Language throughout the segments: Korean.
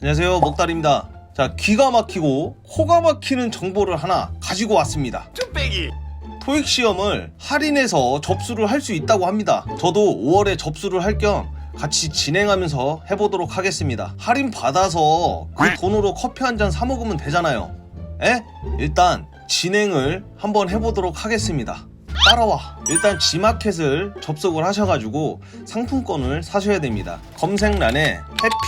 안녕하세요. 먹달입니다. 자 기가 막히고 코가 막히는 정보를 하나 가지고 왔습니다. 쭈빼기! 토익 시험을 할인해서 접수를 할 수 있다고 합니다. 저도 5월에 접수를 할 겸 같이 진행하면서 해보도록 하겠습니다. 할인 받아서 그 돈으로 커피 한 잔 사 먹으면 되잖아요. 에? 일단 진행을 한번 해보도록 하겠습니다 따라와. 일단 지마켓을 접속을 하셔가지고 상품권을 사셔야 됩니다. 검색란에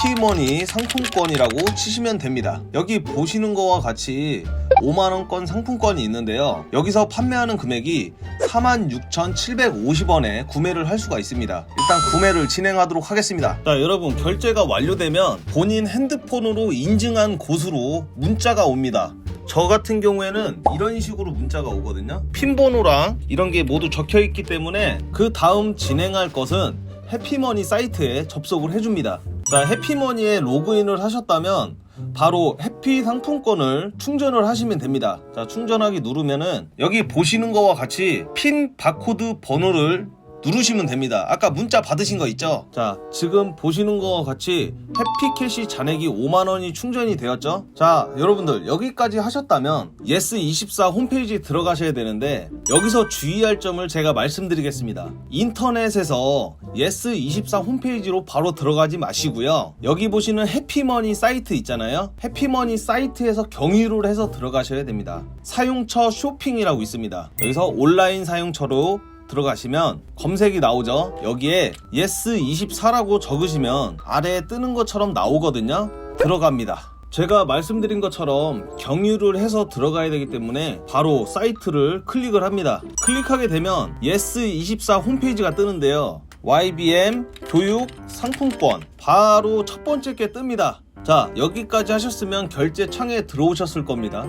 해피머니 상품권이라고 치시면 됩니다. 여기 보시는 거와 같이 5만원권 상품권이 있는데요. 여기서 판매하는 금액이 46,750원에 구매를 할 수가 있습니다. 일단 구매를 진행하도록 하겠습니다. 자 여러분 결제가 완료되면 본인 핸드폰으로 인증한 곳으로 문자가 옵니다 저 같은 경우에는 이런 식으로 문자가 오거든요. 핀 번호랑 이런 게 모두 적혀 있기 때문에 그 다음 진행할 것은 해피머니 사이트에 접속을 해줍니다. 자, 해피머니에 로그인을 하셨다면 바로 해피 상품권을 충전을 하시면 됩니다. 자, 충전하기 누르면은 여기 보시는 거와 같이 핀 바코드 번호를 누르시면 됩니다. 아까 문자 받으신 거 있죠? 자, 지금 보시는 거와 같이 해피캐시 잔액이 5만 원이 충전이 되었죠? 자, 여러분들, 여기까지 하셨다면 예스24 홈페이지 들어가셔야 되는데, 여기서 주의할 점을 제가 말씀드리겠습니다. 인터넷에서 예스24 홈페이지로 바로 들어가지 마시고요. 여기 보시는 해피머니 사이트 있잖아요? 해피머니 사이트에서 경유를 해서 들어가셔야 됩니다. 사용처 쇼핑이라고 있습니다. 여기서 온라인 사용처로 들어가시면 검색이 나오죠. 여기에 yes24라고 적으시면 아래에 뜨는 것처럼 나오거든요. 들어갑니다. 제가 말씀드린 것처럼 경유를 해서 들어가야 되기 때문에 바로 사이트를 클릭을 합니다. 클릭하게 되면 yes24 홈페이지가 뜨는데요. YBM 교육 상품권 바로 첫 번째 게 뜹니다. 자, 여기까지 하셨으면 결제 창에 들어오셨을 겁니다.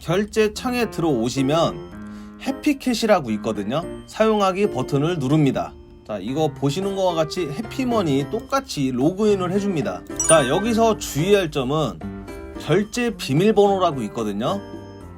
결제 창에 들어오시면 해피캣이라고 있거든요. 사용하기 버튼을 누릅니다. 자, 이거 보시는 거와 같이 해피머니 똑같이 로그인을 해줍니다. 자, 여기서 주의할 점은 결제 비밀번호라고 있거든요.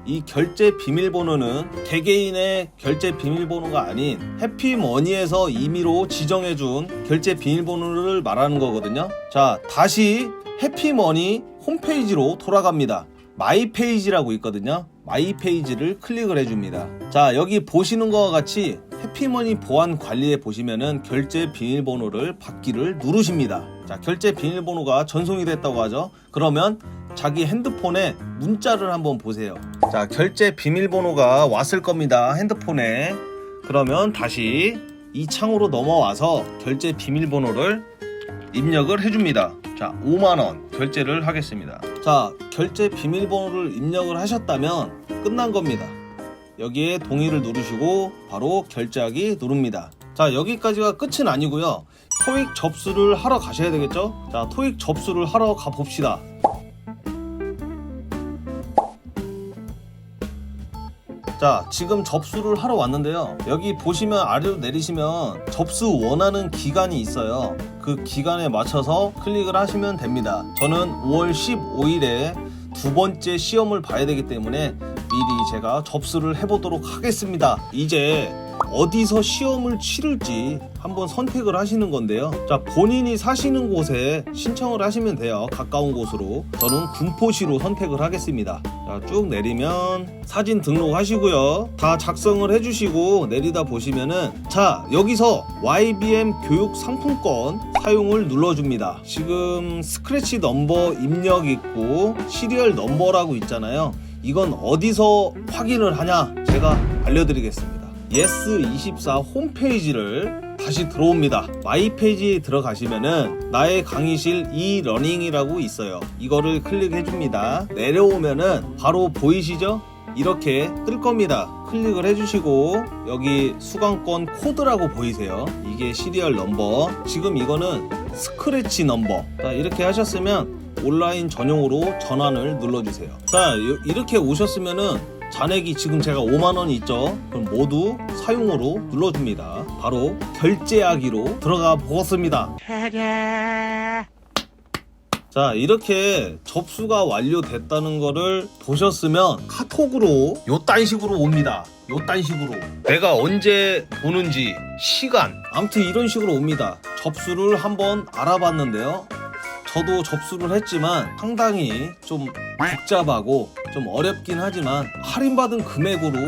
이 결제 비밀번호는 개개인의 결제 비밀번호가 아닌 해피머니에서 임의로 지정해준 결제 비밀번호를 말하는 거거든요. 자, 다시 해피머니 홈페이지로 돌아갑니다. 마이 페이지라고 있거든요. 마이 페이지를 클릭을 해줍니다. 자, 여기 보시는 것과 같이 해피머니 보안 관리에 보시면은 결제 비밀번호를 받기를 누르십니다. 자, 결제 비밀번호가 전송이 됐다고 하죠. 그러면 자기 핸드폰에 문자를 한번 보세요. 자, 결제 비밀번호가 왔을 겁니다. 핸드폰에. 그러면 다시 이 창으로 넘어와서 결제 비밀번호를 입력을 해줍니다. 자, 5만원 결제를 하겠습니다. 자, 결제 비밀번호를 입력을 하셨다면 끝난 겁니다. 여기에 동의를 누르시고 바로 결제하기 누릅니다. 자, 여기까지가 끝은 아니고요. 토익 접수를 하러 가셔야 되겠죠? 자, 토익 접수를 하러 가봅시다. 자, 지금 접수를 하러 왔는데요. 여기 보시면 아래로 내리시면 접수 원하는 기간이 있어요. 그 기간에 맞춰서 클릭을 하시면 됩니다. 저는 5월 15일에 두 번째 시험을 봐야 되기 때문에 미리 제가 접수를 해보도록 하겠습니다. 이제 어디서 시험을 치를지 한번 선택을 하시는 건데요. 자, 본인이 사시는 곳에 신청을 하시면 돼요. 가까운 곳으로. 저는 군포시로 선택을 하겠습니다. 자, 쭉 내리면 사진 등록하시고요. 다 작성을 해주시고 내리다 보시면은 자, 여기서 YBM 교육 상품권 사용을 눌러줍니다. 지금 스크래치 넘버 입력 있고 시리얼 넘버라고 있잖아요. 이건 어디서 확인을 하냐? 제가 알려드리겠습니다. 예스24 홈페이지를 다시 들어옵니다. 마이 페이지에 들어가시면은 나의 강의실 이 러닝이라고 있어요. 이거를 클릭해 줍니다. 내려오면은 바로 보이시죠? 이렇게 뜰 겁니다. 클릭을 해주시고 여기 수강권 코드라고 보이세요. 이게 시리얼 넘버. 지금 이거는 스크래치 넘버. 자, 이렇게 하셨으면 온라인 전용으로 전환을 눌러주세요. 자, 요- 이렇게 오셨으면은 잔액이 지금 제가 5만 원이 있죠. 그럼 모두 사용으로 눌러줍니다. 바로 결제하기로 들어가 보겠습니다. 자 이렇게 접수가 완료됐다는 거를 보셨으면 카톡으로 요딴 식으로 옵니다 요딴 식으로 내가 언제 보는지 시간 아무튼 이런 식으로 옵니다 접수를 한번 알아봤는데요 저도 접수를 했지만 상당히 좀 복잡하고 좀 어렵긴 하지만 할인받은 금액으로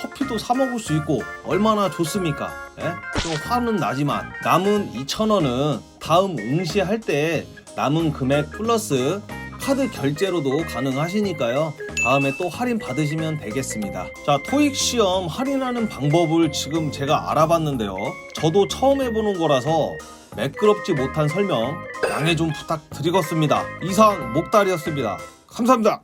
커피도 사 먹을 수 있고 얼마나 좋습니까? 예? 좀 화는 나지만 남은 2,000원은 다음 응시할 때 남은 금액 플러스 카드 결제로도 가능하시니까요. 다음에 또 할인 받으시면 되겠습니다. 자, 토익 시험 할인하는 방법을 지금 제가 알아봤는데요. 저도 처음 해보는 거라서 매끄럽지 못한 설명 양해 좀 부탁드리겠습니다. 이상 목달이었습니다. 감사합니다.